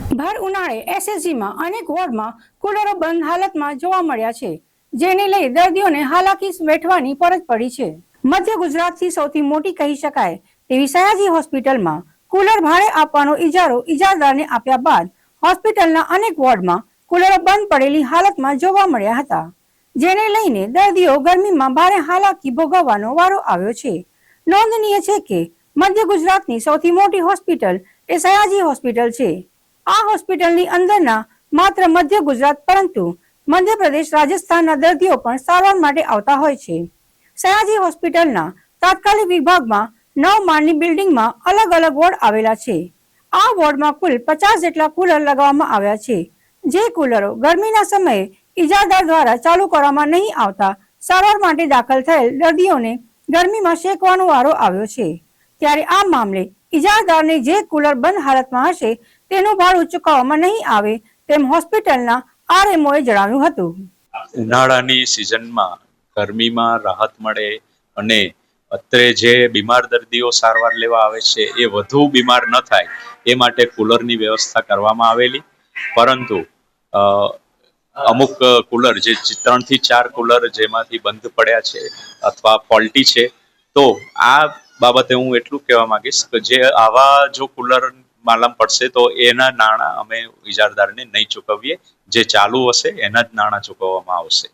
ભર ઉનાળે એસએસજીમાં અનેક વોર્ડમાં કુલરો બંધ હાલતમાં જોવા મળ્યા છે, જેને લઈ દર્દીઓને હાલાકી વેઠવાની ફરજ પડી છે. મધ્ય ગુજરાતથી સૌથી મોટી કહી શકાય તેવી સયાજી હોસ્પિટલમાં કુલર ભાડે આપવાનો ઇજારો ઇજારદારને આપ્યા બાદ હોસ્પિટલના અનેક વોર્ડમાં કુલરો બંધ પડેલી હાલતમાં જોવા મળ્યા હતા, જેને લઈને દર્દીઓ ગરમીમાં ભારે હાલાકી ભોગવવાનો વારો આવ્યો છે. નોંધનીય છે કે મધ્ય ગુજરાતની સૌથી મોટી હોસ્પિટલ એ સયાજી હોસ્પિટલ છે. આ હોસ્પિટલની અંદરના માત્ર મધ્ય ગુજરાત પરંતુ મધ્યપ્રદેશ, રાજસ્થાનના દર્દીઓ પણ સારવાર માટે આવતા હોય છે. સયાજી હોસ્પિટલના તાત્કાલિક વિભાગમાં નવ માળની બિલ્ડિંગમાં અલગ અલગ વોર્ડ આવેલા છે. આ વોર્ડમાં કુલ પચાસ જેટલા કુલર લગાવવામાં આવ્યા છે. જે કુલરો ગરમીના સમયે ઇજાદાર દ્વારા ચાલુ કરવામાં નહીં આવતા સારવાર માટે દાખલ થયેલ દર્દીઓને ગરમીમાં શેકવાનો વારો આવ્યો છે. ત્યારે આ મામલે ઇજારદારને જે કુલર બંધ હાલતમાં હશે, તેનો ભાડું ચૂકવવામાં નહીં આવે તેમ હોસ્પિટલના આરએમઓએ જણાવ્યું હતું. ઉનાળાની સિઝનમાં ગરમીમાં રાહત મળે અને અત્રે જે બીમાર દર્દીઓ સારવાર લેવા આવે છે, એ વધુ બીમાર ન થાય, એ માટે કુલરની વ્યવસ્થા કરવામાં આવેલી. પરંતુ અમુક કુલર જે ત્રણથી ચાર કુલર જેમાંથી બંધ પડ્યા છે અથવા ફોલ્ટી છે, તો આ બાબતે હું એટલું કહેવા માંગીશ કે જે આવા જો કુલર માલમ પડશે તો એના નાણાં અમે ઇજારદારને નહીં ચૂકવીએ. જે ચાલુ હશે એના જ નાણાં ચૂકવવામાં આવશે.